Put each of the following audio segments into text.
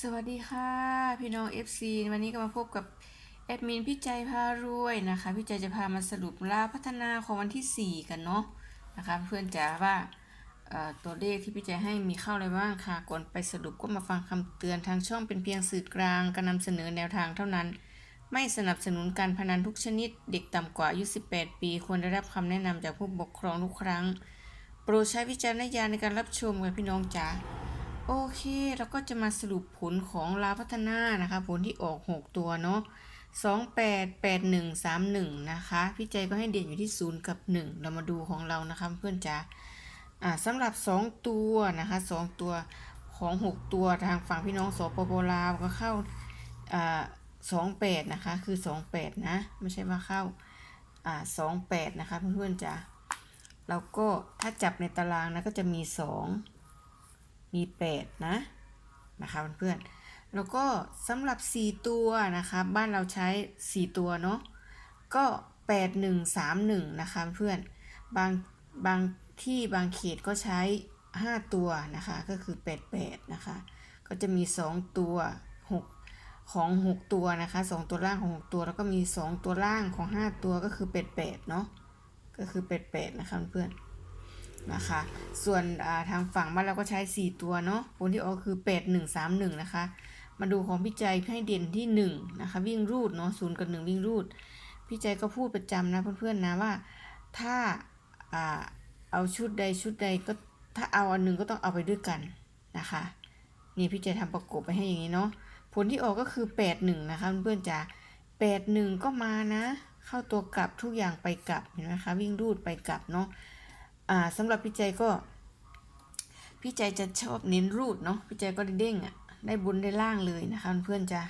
สวัสดีค่ะ พี่น้อง FC วันนี้ก็มาพบกับแอดมินพี่ใจพารวยนะคะพี่ใจจะพามาสรุปลาพัฒนาของวันที่ 4 กันเนาะนะคะเพื่อนจ๋าว่าตัวเลขที่พี่ใจให้มีเข้าอะไรบ้างค่ะก่อนไปสรุปก็มาฟังคำเตือนทางช่องเป็นเพียงสื่อกลางการนำเสนอแนวทางเท่านั้น ไม่สนับสนุนการพนันทุกชนิด เด็กต่ำกว่าอายุ 18 ปี ควรได้รับคำแนะนำจากผู้ปกครองทุกครั้ง โปรดใช้วิจารณญาณในการรับชมค่ะพี่น้องจ๋า โอเค เราก็จะมาสรุปผลของลาพัฒนานะคะ ผลที่ออก 6 ตัวเนาะ2 8 8 1 3 1นะคะพี่ใจก็ให้เด่นอยู่ที่0กับ1เรามาดูของเรานะคะเพื่อนจ๋าอ่าสำหรับ2ตัวนะคะ2ตัวของ6ตัวทางฝั่งพี่น้องสปปลาวก็เข้าอ่า28นะคะคือ28นะไม่ใช่ว่าเข้าอ่า28นะคะเพื่อนๆจ๋าแล้วก็ถ้าจับในตารางนะก็จะมี2 มี 8 นะ นะคะเพื่อนๆ แล้วก็สำหรับ 4 ตัวนะคะ บ้านเราใช้ 4 ตัวเนาะ ก็ 8 1 3 1 นะคะเพื่อน บางบางที่บางเขตก็ใช้ 5 ตัวนะคะ ก็คือ 88 นะคะ ก็จะมี 2 ตัว 6ของ 6 ตัวนะคะ 2 ตัวล่างของ 6 ตัวแล้วก็มี 2 ตัวล่างของ 5 ตัวก็คือ88เนาะก็คือ88นะคะเพื่อนๆ นะคะ ส่วนทางฝั่งบ้านเราก็ใช้ 4 ตัวเนาะผลที่ออกคือ 8 1 3 1 นะคะ มาดูของพี่ใจให้เด่นที่ 1 นะคะ วิ่งรูดเนาะศูนย์กับ 1 วิ่งรูด พี่ใจก็พูดประจำนะเพื่อนๆนะว่าถ้าอเอาชุดใดชุดใดก็ถ้าเอาอันหนึ่งก็ต้องเอาไปด้วยกันนะคะนี่พี่ใจทำประกบไปให้อย่างนี้เนาะผลที่ออกก็คือ8 1นะคะเพื่อนๆจ๋า8 1 ก็มานะ เข้าตัวกลับทุกอย่างไปกลับเห็นไหมคะวิ่งรูดไปกลับเนาะ สำหรับพี่ใจก็ พี่ใจจะชอบเน้นรูดเนาะพี่ใจก็ได้เด้งอะได้บนได้ล่างเลยนะคะ เพื่อนจะ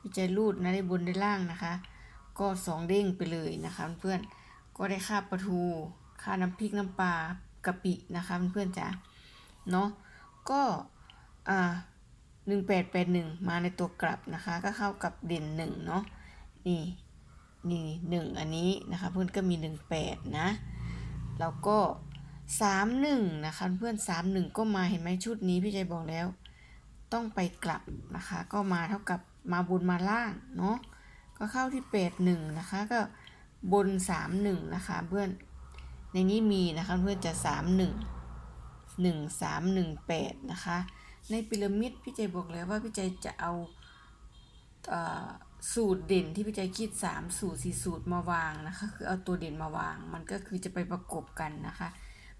พี่ใจรูดนะได้บนได้ล่างนะคะ ก็สองเด้งไปเลยนะคะ เพื่อนก็ได้ค่าปลาทูค่าน้ำพริกน้ำปลากะปินะคะ เพื่อนจ้ะเนาะก็อ่าหนึ่งแปดแปดหนึ่งมาในตัวกลับนะคะ ก็เข้ากับเด่นหนึ่งเนาะนี่นี่หนึ่งอันนี้นะคะ เพื่อนก็มีหนึ่งแปดนะ แล้วก็ สามหนึ่งนะคะเพื่อนสามหนึ่งก็มาเห็นไหมชุดนี้พี่ใจบอกแล้ว ต้องไปกลับนะคะ ก็มาเท่ากับมาบนมาล่างเนาะก็เข้าที่แปดหนึ่งนะคะก็บนสามหนึ่งนะคะเพื่อนในนี้มีนะคะเพื่อนจะสามหนึ่งหนึ่งสามหนึ่งแปดนะคะในพีระมิดพี่ใจบอกแล้วว่าพี่ใจจะเอาสูตรเด่นที่พี่ใจคิด 3 สูตร 4 สูตรมาวางนะคะ คือเอาตัวเด่นมาวาง มันก็คือจะไปประกบกันนะคะ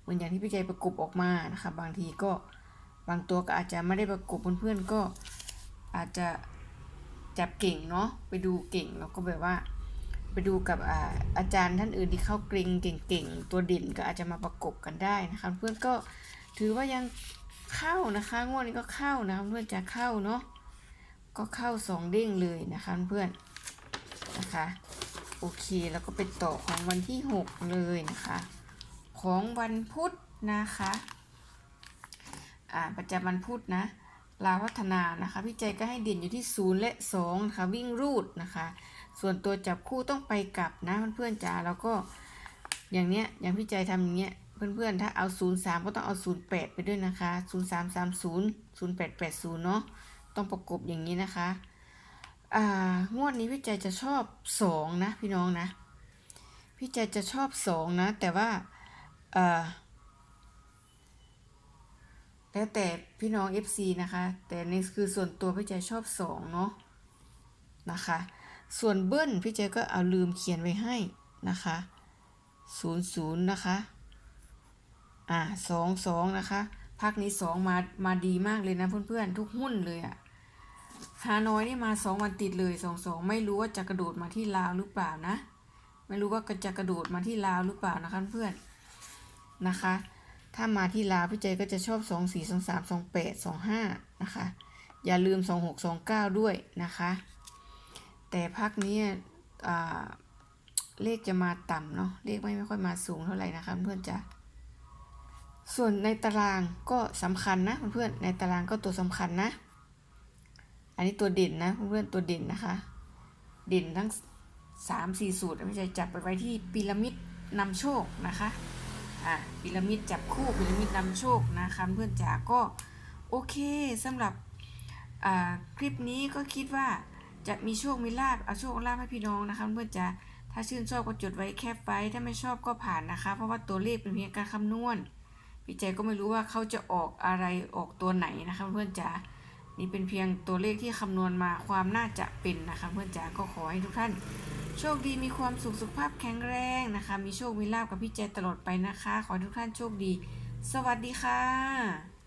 มือนอย่างที่พี่ใจประกบออกมานะคะบางทีก็บางตัวก็อาจจะไม่ได้ประกบเพื่อนๆก็อาจจะจับเก่งเนาะไปดูเก่งแล้วก็แบบว่า ไปดูกับอาอาจารย์ท่านอื่นที่เข้าเกรงเก่งๆตัวเด่นก็อาจจะมาประกบกันได้นะคะเพื่อนก็ถือว่ายังเข้านะคะงวดนี้ก็เข้านะคะเพื่อนจะเข้าเนาะก็เข้าสองเด้งเลยนะคะเพื่อนนะคะโอเคแล้วก็ไปต่อของวันที่ 6 เลยนะคะ ของวันพุธนะคะอ่าประจำวันพุธนะลาวัฒนานะคะพี่ใจก็ให้เด่นอยู่ที่ 0 และ 2 นะคะ วิ่งรูดนะคะ ส่วนตัวจับคู่ต้องไปกลับนะเพื่อนๆจ๋าแล้วก็อย่างเนี้ยอย่างพี่ใจทำอย่างเงี้ยเพื่อนๆ ถ้าเอา 0 3 ก็ต้องเอา 0 8 ไปด้วยนะคะ 0 3 3 0 0 8 8 0 เนาะต้องประกบอย่างนี้นะคะอ่างวดนี้พี่ใจจะชอบสองนะพี่น้องนะพี่ใจจะชอบสองนะ แต่ว่า แล้วแต่พี่น้อง FC นะคะ แต่นี่คือส่วนตัวพี่ใจชอบสองเนาะนะคะ ส่วนเบิ้ลพี่ใจก็เอาลืมเขียนไว้ให้นะคะศูนย์ศูนย์นะคะ อ่าสองสองนะคะพักนี้สองมา มาดีมากเลยนะเพื่อนๆ ทุกหุ้นเลยอะฮานอยนี่มาสองวันติดเลยสองสองไม่รู้ว่าจะกระโดดมาที่ลาวหรือเปล่านะ ไม่รู้ว่าจะกระโดดมาที่ลาวหรือเปล่านะคะเพื่อน นะคะ ถ้ามาที่ลาวพี่เจก็จะชอบสองสี่สองสามสองแปดสองห้านะคะ อย่าลืมสองหกสองเก้าด้วยนะคะ แต่พักนี้เลขจะมาต่ำเนาะ เลขไม่ไม่ค่อยมาสูงเท่าไหร่นะคะเพื่อนจ้ะส่วนในตารางก็สำคัญนะเพื่อนในตารางก็ตัวสำคัญนะ อันนี้ตัวเด่นนะเพื่อนตัวเด่นนะคะ เด่นทั้งสามสี่สูตรไม่ใช่จับไปไว้ที่พีระมิดนำโชคนะคะ อ่าพีระมิดจับคู่พีระมิดนำโชคนะคะเพื่อนจ๋าก็โอเคสำหรับคลิปนี้ก็คิดว่าจะมีโชคมีลาบเอาโชคลาภให้พี่น้องนะคะเพื่อนจะถ้าชื่นชอบก็จดไว้แคปไว้ถ้าไม่ชอบก็ผ่านนะคะ เพราะว่าตัวเลขเป็นเพียงการคำนวณพี่ใจก็ไม่รู้ว่าเขาจะออกอะไรออกตัวไหนนะคะเพื่อนจ๋านี่เป็นเพียงตัวเลขที่คำนวณมาความน่าจะเป็นนะคะเพื่อนจ๋าก็ขอให้ทุกท่าน โชคดีมีความสุขสุขภาพแข็งแรงนะคะ มีโชคมีลาบกับพี่เจตลอดไปนะคะ ขอทุกท่านโชคดี สวัสดีค่ะ